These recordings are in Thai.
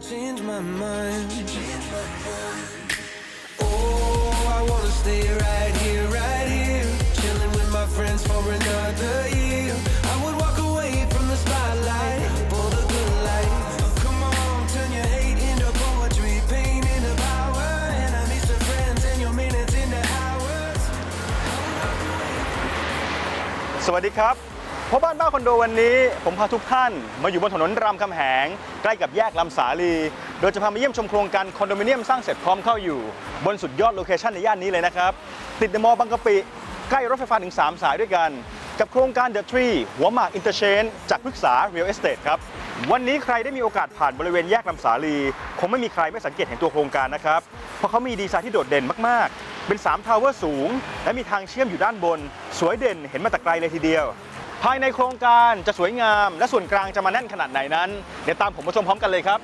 change my mind. Oh, I wanna stay right here, right here, chilling with my friends for another year. I would walk away from the spotlight for the good life. Come on, turn your hate into poetry, pain into power, enemies to friends, and your minutes into hours. สวัสดีครับ พ่อบ้านบ้าคอนโดวันนี้ ผมพาทุกท่านมาอยู่บนถนนรามคำแหง ใกล้กับแยกลำสาลี โดยจะพามาเยี่ยมชมโครงการคอนโดมิเนียมสร้างเสร็จพร้อมเข้าอยู่ บนสุดยอดโลเคชันในย่านนี้เลยนะครับ ติดในมอบางกะปิใกล้รถไฟฟ้าถึง 3 สายด้วยกัน กับโครงการ The Tree หัวหมากอินเตอร์เชนจากพฤกษา Real Estate ครับ วันนี้ใครได้มีโอกาสผ่านบริเวณแยกลำสาลี คงไม่มีใครไม่สังเกตเห็นตัวโครงการนะครับ เพราะเขามีดีไซน์ที่โดดเด่นมากๆ เป็น3ทาวเวอร์สูง และมีทางเชื่อมอยู่ด้านบน สวยเด่นเห็นมาแต่ไกลเลยทีเดียว ภายในโครงการจะสวยงาม และส่วนกลางจะมาแน่นขนาดไหนนั้น เดี๋ยวตามผมมาชมพร้อมกันเลยครับ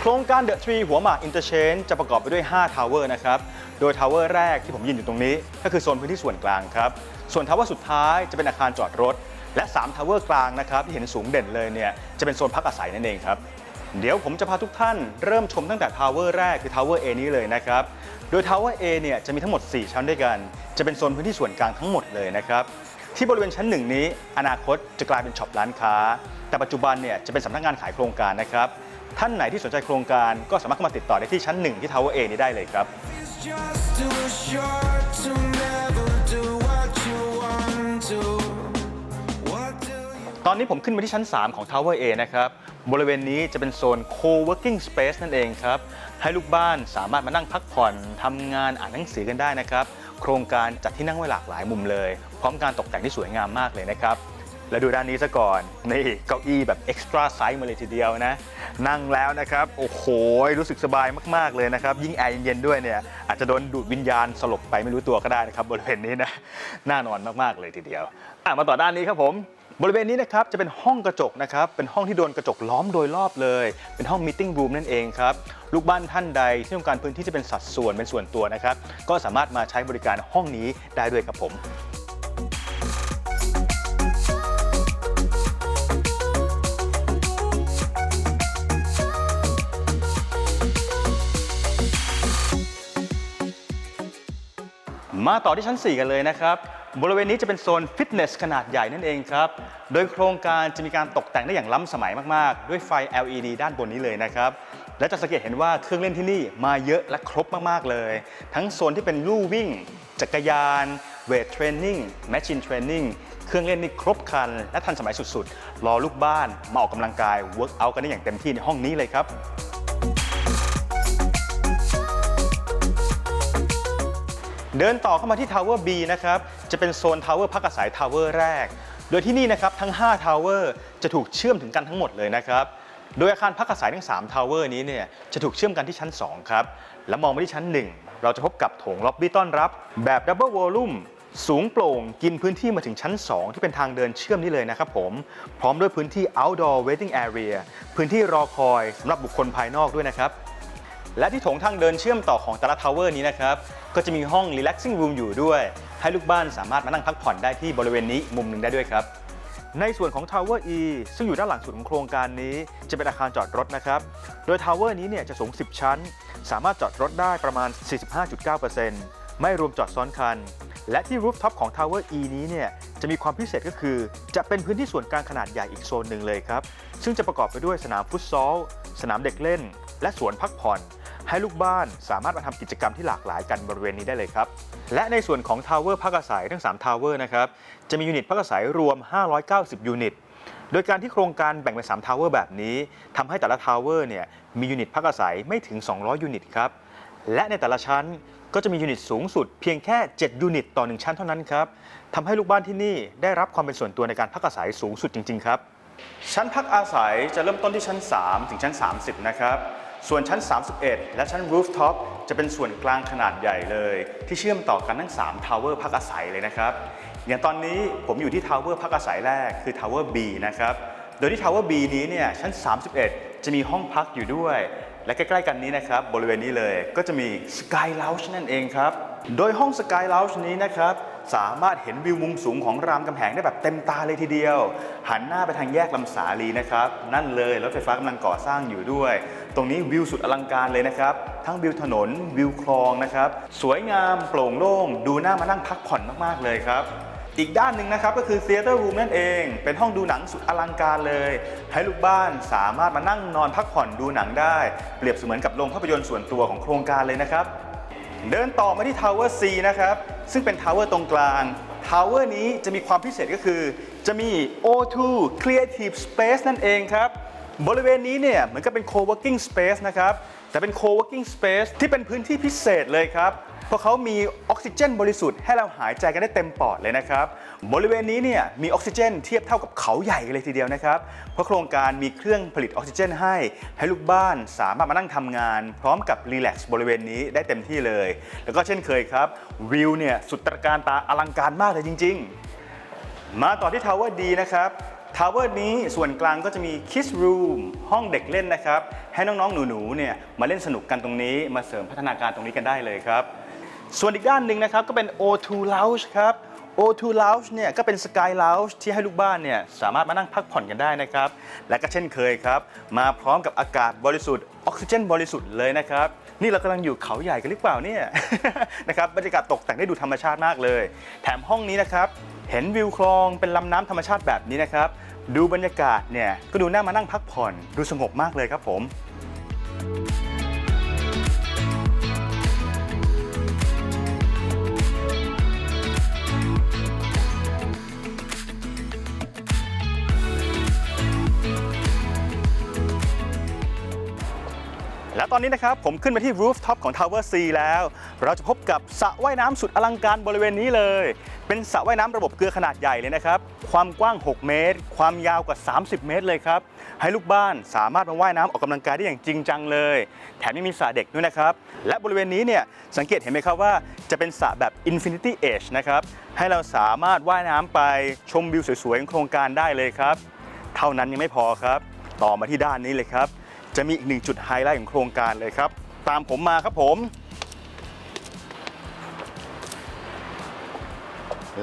โครงการ The Tree หัวหมาก Interchange จะประกอบไปด้วย 5 ทาวเวอร์นะครับ โดยทาวเวอร์แรกที่ผมยืนอยู่ตรงนี้ ก็คือโซนพื้นที่ส่วนกลางครับ ส่วนทาวเวอร์สุดท้ายจะเป็นอาคารจอดรถ และ3ทาวเวอร์กลางนะครับที่เห็นสูงเด่นเลยเนี่ยจะเป็นโซนพักอาศัยนั่นเองครับเดี๋ยวผมจะพาทุกท่านเริ่มชมตั้งแต่ทาวเวอร์แรกคือทาวเวอร์ A นี้เลยนะครับ โดยทาวเวอร์ A เนี่ยจะมีทั้งหมด 4 ชั้นด้วยกัน จะเป็นโซนพื้นที่ส่วนกลางทั้งหมดเลยนะครับ ที่บริเวณชั้นหนึ่งนี้ อนาคตจะกลายเป็นช็อปร้านค้า แต่ปัจจุบันเนี่ยจะเป็นสำนักงานขายโครงการนะครับ ท่านไหนที่สนใจโครงการก็สามารถเข้ามาติดต่อได้ที่ชั้นหนึ่งที่ทาวเวอร์ A นี้ได้เลยครับ ตอนนี้ผมขึ้นมาที่ชั้น 3 ของ Tower A นะครับ บริเวณนี้จะเป็นโซน co-working space นั่นเองครับ ให้ลูกบ้านสามารถมานั่งพักผ่อนทำงานอ่านหนังสือกันได้นะครับ โครงการจัดที่นั่งไว้หลากหลายมุมเลย พร้อมการตกแต่งที่สวยงามมากเลยนะครับ และดูด้านนี้ซะก่อน นี่เก้าอี้แบบ extra size มาเลยทีเดียวนะ นั่งแล้วนะครับ โอ้โห รู้สึกสบายมากๆเลยนะครับ ยิ่งแอร์เย็นๆด้วยเนี่ย อาจจะโดนดูดวิญญาณสลบไปไม่รู้ตัวก็ได้นะครับบริเวณนี้นะ น่านอนมากๆเลยทีเดียวมาต่อด้านนี้ครับผม บริเวณนี้นะครับจะเป็นห้องกระจกนะครับเป็นห้องที่โดนกระจกล้อมโดยรอบเลย เป็นห้องม e ติ้งรูมนั่นเองครับลูกบ้านท่านใดที่ต้องการพื้นที่ที่เป็นสัดส่วนเป็นส่วนตัวนะครับก็สามารถมาใช้บริการห้องนี้ได้ด้วยครับผมมาต่อที่ชั้น 4 กันเลยนะครับ บริเวณนี้จะเป็นโซนฟิตเนสขนาดใหญ่นั่นเองครับ โดยโครงการจะมีการตกแต่งได้อย่างล้ำสมัยมากๆ ด้วยไฟ LED ด้านบนนี้เลยนะครับ และจะสังเกตเห็นว่าเครื่องเล่นที่นี่มาเยอะและครบมากๆเลย ทั้งโซนที่เป็นลู่วิ่ง จักรยาน เวทเทรนนิ่งแมชชีนเทรนนิ่งเครื่องเล่นนี่ครบครัน และทันสมัยสุดๆ รอลูกบ้านมาออกกำลังกายเวิร์กอักันได้อย่างเต็มที่ในห้องนี้เลยครับเดินต่อเข้ามาที่ Tower B นะครับ จะเป็นโซน Tower พักอาศัย Tower แรก โดยที่นี่นะครับทั้ง5 Tower จะถูกเชื่อมถึงกันทั้งหมดเลยนะครับ โดยอาคารพักอาศัยทั้ง3 Tower นี้เนี่ยจะถูกเชื่อมกันที่ชั้น 2 ครับ และมองไปที่ชั้น 1 เราจะพบกับโถงล็อบบี้ต้อนรับ แบบ Double Volume สูงโปร่งกินพื้นที่มาถึงชั้น 2 ที่เป็นทางเดินเชื่อมนี่เลยนะครับผม พร้อมด้วยพื้นที่ outdoor waiting area พื้นที่รอคอยสำหรับบุคคลภายนอกด้วยนะครับและที่โถงทางเดินเชื่อมต่อของแต่ละทาวเวอร์นี้นะครับ ก็จะมีห้อง relaxing room อยู่ด้วย ให้ลูกบ้านสามารถมานั่งพักผ่อนได้ที่บริเวณนี้มุมหนึ่งได้ด้วยครับ ในส่วนของ Tower E ซึ่งอยู่ด้านหลังสุดของโครงการนี้ จะเป็นอาคารจอดรถนะครับ โดย Tower นี้เนี่ยจะสูง 10 ชั้น สามารถจอดรถได้ประมาณ 45.9%ไม่รวมจอดซ้อนคัน และที่ rooftop ของ Tower E นี้เนี่ยจะมีความพิเศษก็คือ จะเป็นพื้นที่ส่วนกลางขนาดใหญ่อีกโซนหนึ่งเลยครับ ซึ่งจะประกอบไปด้วยสนามฟุตซอล สนามเด็กเล่น และสวนพักผ่อน ให้ลูกบ้านสามารถมาทำกิจกรรมที่หลากหลายกันบริเวณนี้ได้เลยครับ และในส่วนของทาวเวอร์พักอาศัยทั้ง3ทาวเวอร์นะครับจะมียูนิตพักอาศัยรวม 590 ยูนิต โดยการที่โครงการแบ่งเป็น3ทาวเวอร์แบบนี้ทำให้แต่ละทาวเวอร์เนี่ยมียูนิตพักอาศัยไม่ถึง 200 ยูนิตครับและในแต่ละชั้นก็จะมียูนิตสูงสุดเพียงแค่ 7 ยูนิตต่อ 1 ชั้นเท่านั้นครับทำให้ลูกบ้านที่นี่ได้รับความเป็นส่วนตัวในการพักอาศัยสูงสุดจริง ๆ ครับ ชั้นพักอาศัยจะเริ่มต้นที่ชั้น 3 ถึงชั้น 30 นะครับ ส่วนชั้น 31 และชั้น rooftop จะเป็นส่วนกลางขนาดใหญ่เลย ที่เชื่อมต่อกันทั้ง3ทาวเวอร์พักอาศัยเลยนะครับ อย่างตอนนี้ผมอยู่ที่ทาวเวอร์พักอาศัยแรกคือทาวเวอร์ B นะครับ โดยที่ทาวเวอร์ B นี้เนี่ยชั้น 31 จะมีห้องพักอยู่ด้วย และใกล้ๆกันนี้นะครับ บริเวณนี้เลยก็จะมี Sky Lounge นั่นเองครับ โดยห้อง Sky Lounge นี้นะครับ สามารถเห็นวิวมุมสูงของรามกำแหงได้แบบเต็มตาเลยทีเดียว หันหน้าไปทางแยกลำสาลีนะครับ นั่นเลยรถไฟฟ้ากำลังก่อสร้างอยู่ด้วย ตรงนี้วิวสุดอลังการเลยนะครับ ทั้งวิวถนนวิวคลองนะครับ สวยงามโปร่งโล่ง ดูน่ามานั่งพักผ่อนมากๆเลยครับอีกด้านหนึ่งนะครับก็คือ Theater Room นั่นเอง เป็นห้องดูหนังสุดอลังการเลย ให้ลูกบ้านสามารถมานั่งนอนพักผ่อนดูหนังได้ เปรียบเสมือนกับโรงภาพยนตร์ส่วนตัวของโครงการเลยนะครับ เดินต่อมาที่ Tower C นะครับ ซึ่งเป็นทาวเวอร์ตรงกลางทาวเวอร์นี้จะมีความพิเศษก็คือ จะมี O2 Creative Space นั่นเองครับบริเวณนี้เนี่ยเหมือนกับเป็น co-working space นะครับ แต่เป็น co-working space ที่เป็นพื้นที่พิเศษเลยครับ เพราะเขามีออกซิเจนบริสุทธิ์ให้เราหายใจกันได้เต็มปอดเลยนะครับ บริเวณนี้เนี่ยมีออกซิเจนเทียบเท่ากับเขาใหญ่เลยทีเดียวนะครับ เพราะโครงการมีเครื่องผลิตออกซิเจนให้ ให้ลูกบ้านสามารถมานั่งทำงาน พร้อมกับรีแลกซ์บริเวณนี้ได้เต็มที่เลย แล้วก็เช่นเคยครับวิวเนี่ยสุดตระการตาอลังการมากเลยจริง ๆ มาต่อที่ Tower D นะครับ Tower นี้ส่วนกลางก็จะมี Kids Room ห้องเด็กเล่นนะครับ ให้น้อง ๆ หนู ๆ เนี่ยมาเล่นสนุกกันตรงนี้มาเสริมพัฒนาการตรงนี้กันได้เลยครับ ส่วนอีกด้านหนึ่งนะครับก็เป็น O2 Lounge ครับ O2 Lounge เนี่ยก็เป็น Sky Lounge ที่ให้ลูกบ้านเนี่ยสามารถมานั่งพักผ่อนกันได้นะครับ และก็เช่นเคยครับ มาพร้อมกับอากาศบริสุทธิ์ออกซิเจนบริสุทธิ์เลยนะครับ นี่เรากำลังอยู่เขาใหญ่กันหรือเปล่าเนี่ยนะครับบรรยากาศตกแต่งได้ดูธรรมชาติมากเลย แถมห้องนี้นะครับเห็นวิวคลองเป็นลำน้ำธรรมชาติแบบนี้นะครับ ดูบรรยากาศเนี่ยก็ดูน่ามานั่งพักผ่อน ดูสงบมากเลยครับผม ตอนนี้นะครับผมขึ้นมาที่ rooftop ของ Tower C แล้ว เราจะพบกับสระว่ายน้ำสุดอลังการบริเวณนี้เลย เป็นสระว่ายน้ำระบบเกลือขนาดใหญ่เลยนะครับ ความกว้าง 6 เมตร ความยาวกว่า 30 เมตรเลยครับ ให้ลูกบ้านสามารถมาว่ายน้ำออกกำลังกายได้อย่างจริงจังเลย แถมยังมีสระเด็กด้วยนะครับ และบริเวณนี้เนี่ยสังเกตเห็นไหมครับว่าจะเป็นสระแบบ Infinity Edge นะครับ ให้เราสามารถว่ายน้ำไปชมวิวสวยๆของโครงการได้เลยครับ เท่านั้นยังไม่พอครับ ต่อมาที่ด้านนี้เลยครับ จะมีอีกหนึ่งจุดไฮไลท์ของโครงการเลยครับ ตามผมมาครับผม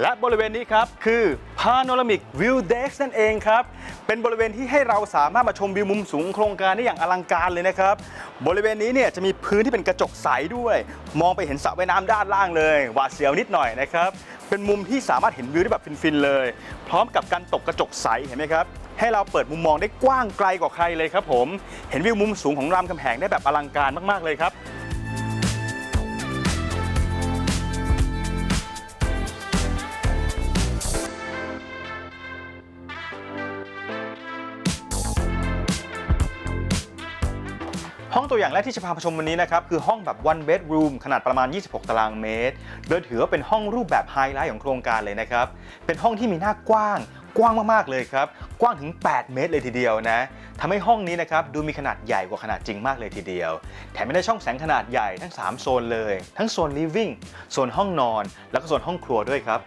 และบริเวณนี้ครับคือ Panoramic View Deck นั่นเองครับ เป็นบริเวณที่ให้เราสามารถมาชมวิวมุมสูงโครงการได้อย่างอลังการเลยนะครับ บริเวณนี้เนี่ยจะมีพื้นที่เป็นกระจกใสด้วย มองไปเห็นสระว่ายน้ำด้านล่างเลยหวาดเสียวนิดหน่อยนะครับ เป็นมุมที่สามารถเห็นวิวได้แบบฟินๆเลย พร้อมกับการตกกระจกใสเห็นไหมครับ ให้เราเปิดมุมมองได้กว้างไกลกว่าใครเลยครับผม เห็นวิวมุมสูงของรามคำแหงได้แบบอลังการมากๆเลยครับห้องตัวอย่างแรกที่จะพาชมวันนี้นะครับ คือห้องแบบ one bedroom ขนาดประมาณ 26 ตารางเมตร โดยถือว่าเป็นห้องรูปแบบไฮไลท์ของโครงการเลยนะครับ เป็นห้องที่มีหน้ากว้าง กว้างมากๆเลยครับ กว้างถึง 8 เมตรเลยทีเดียวนะทำให้ห้องนี้นะครับดูมีขนาดใหญ่กว่าขนาดจริงมากเลยทีเดียว แถมไม่ได้ช่องแสงขนาดใหญ่ทั้ง 3 โซนเลย ทั้งโซน living โซนห้องนอน แล้วก็โซนห้องครัวด้วยครับ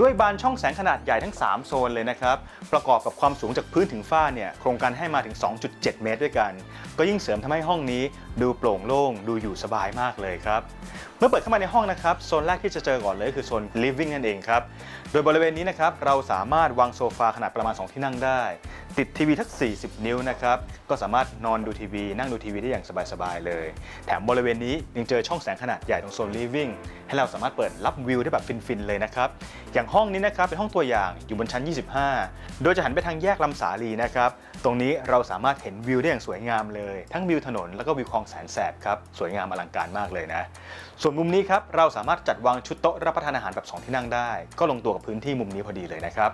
ด้วยบานช่องแสงขนาดใหญ่ทั้ง 3 โซนเลยนะครับ ประกอบกับความสูงจากพื้นถึงฝ้าเนี่ย โครงการให้มาถึง 2.7 เมตรด้วยกัน ก็ยิ่งเสริมทำให้ห้องนี้ดูโปร่งโล่ง ดูอยู่สบายมากเลยครับ มื่อเปิดเข้ามาในห้องนะครับโซนแรกที่จะเจอก่อนเลยคือโซน living นั่นเองครับ โดยบริเวณนี้นะครับเราสามารถวางโซฟาขนาดประมาณ 2 ที่นั่งได้ ติดทีวีทัก40 นิ้วนะครับก็สามารถนอนดูทีวี นั่งดูทีวีได้อย่างสบายๆเลย แถมบริเวณนี้ยังเจอช่องแสงขนาดใหญ่ตรงโซน living ให้เราสามารถเปิดรับวิวได้แบบฟินๆเลยนะครับอย่างห้องนี้นะครับเป็นห้องตัวอย่างอยู่บนชั้น 25 โดยจะหันไปทางแยกลำสาลีนะครับตรงนี้เราสามารถเห็นวิวได้อย่างสวยงามเลย ทั้งวิวถนนแล้วก็วิวคลองแสนแสบครับสวยงามอลังการมากเลยนะ ส่วนมุมนี้ครับเราสามารถจัดวางชุดโต๊ะรับประทานอาหารแบบ 2 ที่นั่งได้ ก็ลงตัวกับพื้นที่มุมนี้พอดีเลยนะครับ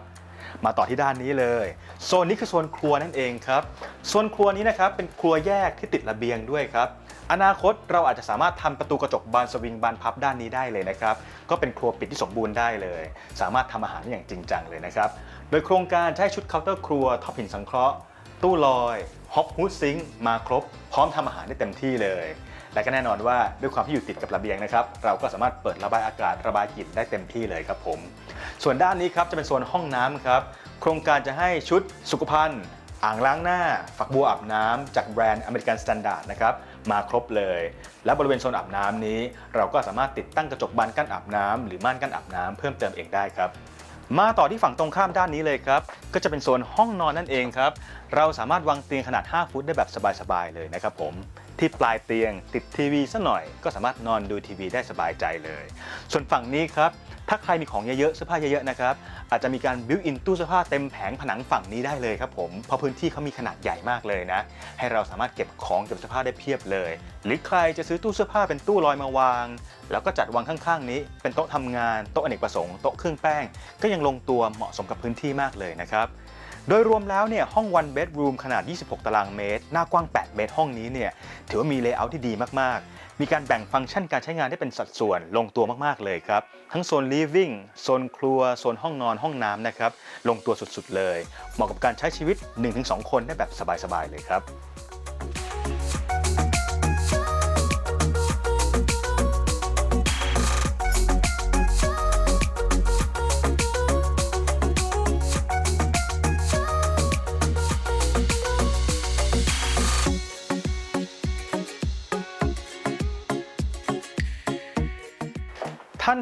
มาต่อที่ด้านนี้เลย โซนนี้คือโซนครัวนั่นเองครับโซนครัวนี้นะครับเป็นครัวแยกที่ติดระเบียงด้วยครับอนาคตเราอาจจะสามารถทำประตูกระจกบานสวิงบานพับด้านนี้ได้เลยนะครับ ก็เป็นครัวปิดที่สมบูรณ์ได้เลย สามารถทำอาหารได้อย่างจริงจังเลยนะครับ โดยโครงการให้ชุดเคาน์เตอร์ครัวท็อปหินสังเคราะห์ ตู้ลอยฮอปฮูดซิงค์มาครบ พร้อมทำอาหารได้เต็มที่เลย และก็แน่นอนว่าด้วยความที่อยู่ติดกับระเบียงนะครับ เราก็สามารถเปิดระบายอากาศระบายกลิ่นได้เต็มที่เลยครับผม ส่วนด้านนี้ครับจะเป็นโซนห้องน้ำครับ โครงการจะให้ชุดสุขภัณฑ์อ่างล้างหน้า ฝักบัวอาบน้ำจากแบรนด์อเมริกันสแตนดาร์ดนะครับมาครบเลย และบริเวณโซนอาบน้ำนี้ เราก็สามารถติดตั้งกระจกบานกั้นอาบน้ำหรือม่านกั้นอาบน้ำเพิ่มเติมเองได้ครับ มาต่อที่ฝั่งตรงข้ามด้านนี้เลยครับ ก็จะเป็นโซนห้องนอนนั่นเองครับ เราสามารถวางเตียงขนาด 5 ฟุตได้แบบสบายๆเลยนะครับผม ที่ปลายเตียง ติดทีวีซะหน่อย ก็สามารถนอนดูทีวีได้สบายใจเลย ส่วนฝั่งนี้ครับถ้าใครมีของเยอะๆเสื้อผ้าเยอะๆนะครับอาจจะมีการบิวอินตู้เสื้อผ้าเต็มแผงผนังฝั่งนี้ได้เลยครับผมเพราะพื้นที่เขามีขนาดใหญ่มากเลยนะ ให้เราสามารถเก็บของเก็บเสื้อผ้าได้เพียบเลย หรือใครจะซื้อตู้เสื้อผ้าเป็นตู้ลอยมาวาง แล้วก็จัดวางข้างๆ นี้ เป็นโต๊ะทำงานโต๊ะอเนกประสงค์โต๊ะเครื่องแป้ง ก็ยังลงตัวเหมาะสมกับพื้นที่มากเลยนะครับ โดยรวมแล้วเนี่ยห้อง one bedroom ขนาด 26 ตารางเมตร หน้ากว้าง 8 เมตร ห้องนี้เนี่ยถือว่ามีเลเยอร์ที่ดีมากๆ มีการแบ่งฟังก์ชันการใช้งานได้เป็นสัดส่วนลงตัวมากๆเลยครับ ทั้งโซน living โซนครัว โซนห้องนอนห้องน้ำนะครับ ลงตัวสุดๆเลย เหมาะกับการใช้ชีวิต 1-2 คนได้แบบสบายๆเลยครับ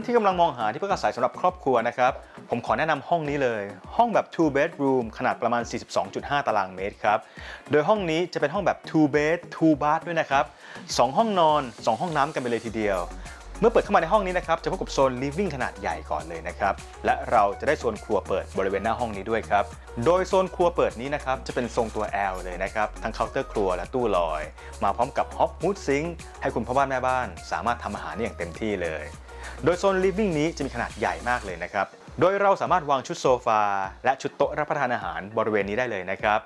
ที่กำลังมองหาที่พักอาศัยสำหรับครอบครัวนะครับ ผมขอแนะนำห้องนี้เลย ห้องแบบ two bedroom ขนาดประมาณ 42.5 ตารางเมตรครับ โดยห้องนี้จะเป็นห้องแบบ two bed two bath ด้วยนะครับ 2 ห้องนอน 2 ห้องน้ำกันไปเลยทีเดียว เมื่อเปิดเข้ามาในห้องนี้นะครับ จะพบกับโซน living ขนาดใหญ่ก่อนเลยนะครับ และเราจะได้โซนครัวเปิดบริเวณหน้าห้องนี้ด้วยครับ โดยโซนครัวเปิดนี้นะครับจะเป็นทรงตัว L เลยนะครับ ทั้งเคาน์เตอร์ครัวและตู้ลอย มาพร้อมกับฮอปฮูดซิงให้คุณพ่อบ้านแม่บ้าน สามารถทำอาหารได้อย่างเต็มที่เลย โดยโซน living นี้จะมีขนาดใหญ่มากเลยนะครับ โดยเราสามารถวางชุดโซฟา และชุดโต๊ะรับประทานอาหารบริเวณนี้ได้เลยนะครับ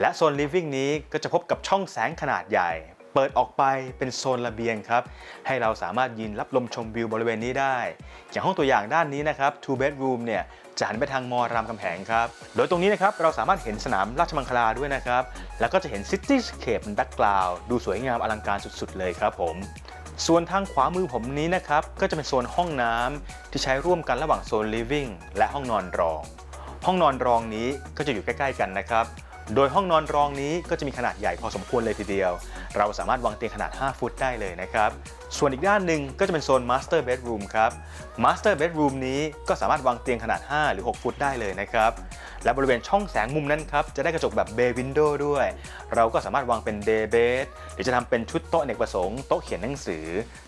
และโซน living นี้ก็จะพบกับช่องแสงขนาดใหญ่ เปิดออกไปเป็นโซนระเบียงครับ ให้เราสามารถยืนรับลมชมวิวบริเวณนี้ได้ อย่างห้องตัวอย่างด้านนี้นะครับ two bedroom เนี่ยจะหันไปทางมอรามคำแหงครับ โดยตรงนี้นะครับเราสามารถเห็นสนามราชมังคลาด้วยนะครับ แล้วก็จะเห็น cityscape เป็นแบ็กกราวด์ดูสวยงามอลังการสุดๆเลยครับผม ส่วนทางขวามือผมนี้นะครับ ก็จะเป็นโซนห้องน้ำที่ใช้ร่วมกันระหว่างโซน living และห้องนอนรอง ห้องนอนรองนี้ก็จะอยู่ใกล้ ๆ กันนะครับ โดยห้องนอนรองนี้ก็จะมีขนาดใหญ่พอสมควรเลยทีเดียว เราสามารถวางเตียงขนาด 5 ฟุตได้เลยนะครับ ส่วนอีกด้านหนึ่งก็จะเป็นโซน Master Bedroom ครับ Master Bedroom นี้ก็สามารถวางเตียงขนาด 5 หรือ 6 ฟุตได้เลยนะครับ และบริเวณช่องแสงมุมนั้นครับ จะได้กระจกแบบ Bay Window ด้วย เราก็สามารถวางเป็น Day Bed หรือจะทำเป็นชุดโต๊ะเนกประสงค์โต๊ะเขียนหนังสือ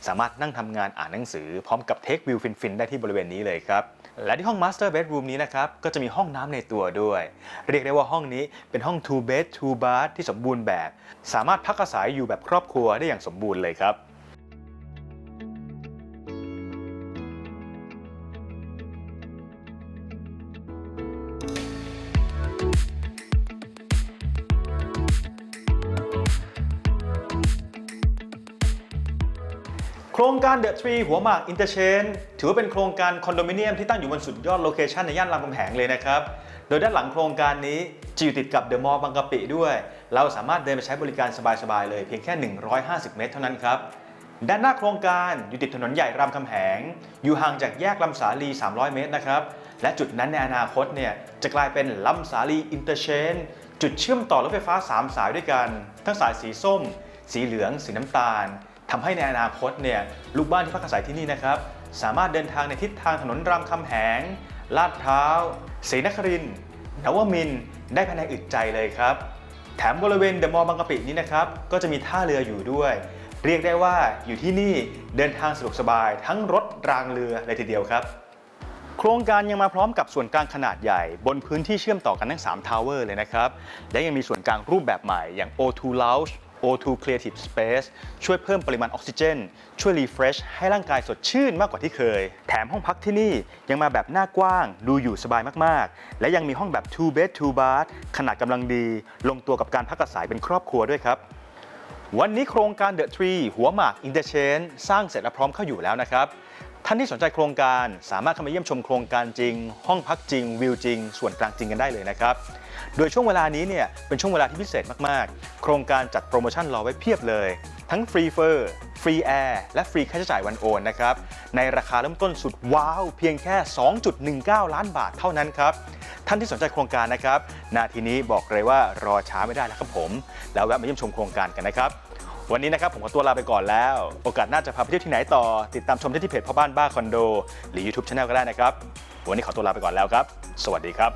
สามารถนั่งทำงานอ่านหนังสือ พร้อมกับเทควิวฟินๆได้ที่บริเวณนี้เลยครับ และที่ห้อง Master Bedroom นี้นะครับก็จะมีห้องน้ำในตัวด้วย เรียกได้ว่าห้องนี้เป็นห้อง two bed two bath ที่สมบูรณ์แบบ สามารถพักอาศัยอยู่แบบครอบครัวได้อย่างสมบูรณ์เลยครับ โครงการ The Tree หัวหมาก Interchange ถือว่าเป็นโครงการคอนโดมิเนียมที่ตั้งอยู่บนสุดยอดโลเคชันในย่านรามคำแหงเลยนะครับ โดยด้านหลังโครงการนี้จะอยู่ติดกับเดอะมอลล์บางกะปิด้วย เราสามารถเดินไปใช้บริการสบายๆเลยเพียงแค่ 150 เมตรเท่านั้นครับ ด้านหน้าโครงการอยู่ติดถนนใหญ่รามคำแหง อยู่ห่างจากแยกลำสาลี 300 เมตรนะครับ และจุดนั้นในอนาคตเนี่ยจะกลายเป็นลำสาลีอินเตอร์เชนจุดเชื่อมต่อรถไฟฟ้า 3 สายด้วยกัน ทั้งสายสีส้ม สีเหลือง สีน้ำตาล ทำให้ในอนาคตเนี่ยลูกบ้านที่พักอาศัยที่นี่นะครับ สามารถเดินทางในทิศทางถนนรามคำแหง ลาดพร้าวศรีนครินทร์นวมินได้ภายในอึดใจเลยครับ แถมบริเวณเดอะมอลล์บางกะปินี้นะครับ ก็จะมีท่าเรืออยู่ด้วย เรียกได้ว่าอยู่ที่นี่เดินทางสะดวกสบายทั้งรถรางเรือเลยทีเดียวครับ โครงการยังมาพร้อมกับส่วนกลางขนาดใหญ่ บนพื้นที่เชื่อมต่อกันทั้ง3ทาวเวอร์เลยนะครับ และยังมีส่วนกลางรูปแบบใหม่อย่าง O2 Lounge O2 Creative Space ช่วยเพิ่มปริมาณออกซิเจน ช่วยรีเฟรชให้ร่างกายสดชื่นมากกว่าที่เคย แถมห้องพักที่นี่ยังมาแบบหน้ากว้าง ดูอยู่สบายมากๆ และยังมีห้องแบบ two bed two bath ขนาดกำลังดี ลงตัวกับการพักอาศัยเป็นครอบครัวด้วยครับวันนี้โครงการ The Tree หัวหมาก Interchange สร้างเสร็จและพร้อมเข้าอยู่แล้วนะครับ ท่านที่สนใจโครงการสามารถเข้ามาเยี่ยมชมโครงการจริง ห้องพักจริง วิวจริง ส่วนกลางจริงกันได้เลยนะครับ โดยช่วงเวลานี้เนี่ยเป็นช่วงเวลาที่พิเศษมากๆ โครงการจัดโปรโมชั่นรอไว้เพียบเลย ทั้งฟรีเฟอร์ฟรีแอร์และฟรีค่าใช้จ่ายวันโอนนะครับ ในราคาเริ่มต้นสุดว้าว เพียงแค่ 2.19 ล้านบาทเท่านั้นครับ ท่านที่สนใจโครงการนะครับ นาทีนี้บอกเลยว่ารอช้าไม่ได้แล้วครับผม แล้วแวะมาเยี่ยมชมโครงการกันนะครับ วันนี้นะครับผมขอตัวลาไปก่อนแล้ว โอกาสหน่าจะพาไปเที่ยวที่ไหนต่อ ติดตามชมได้ที่เพจพ่อบ้านบ้าคอนโด หรือ YouTube Channel ก็ได้นะครับ วันนี้ขอตัวลาไปก่อนแล้วครับ สวัสดีครับ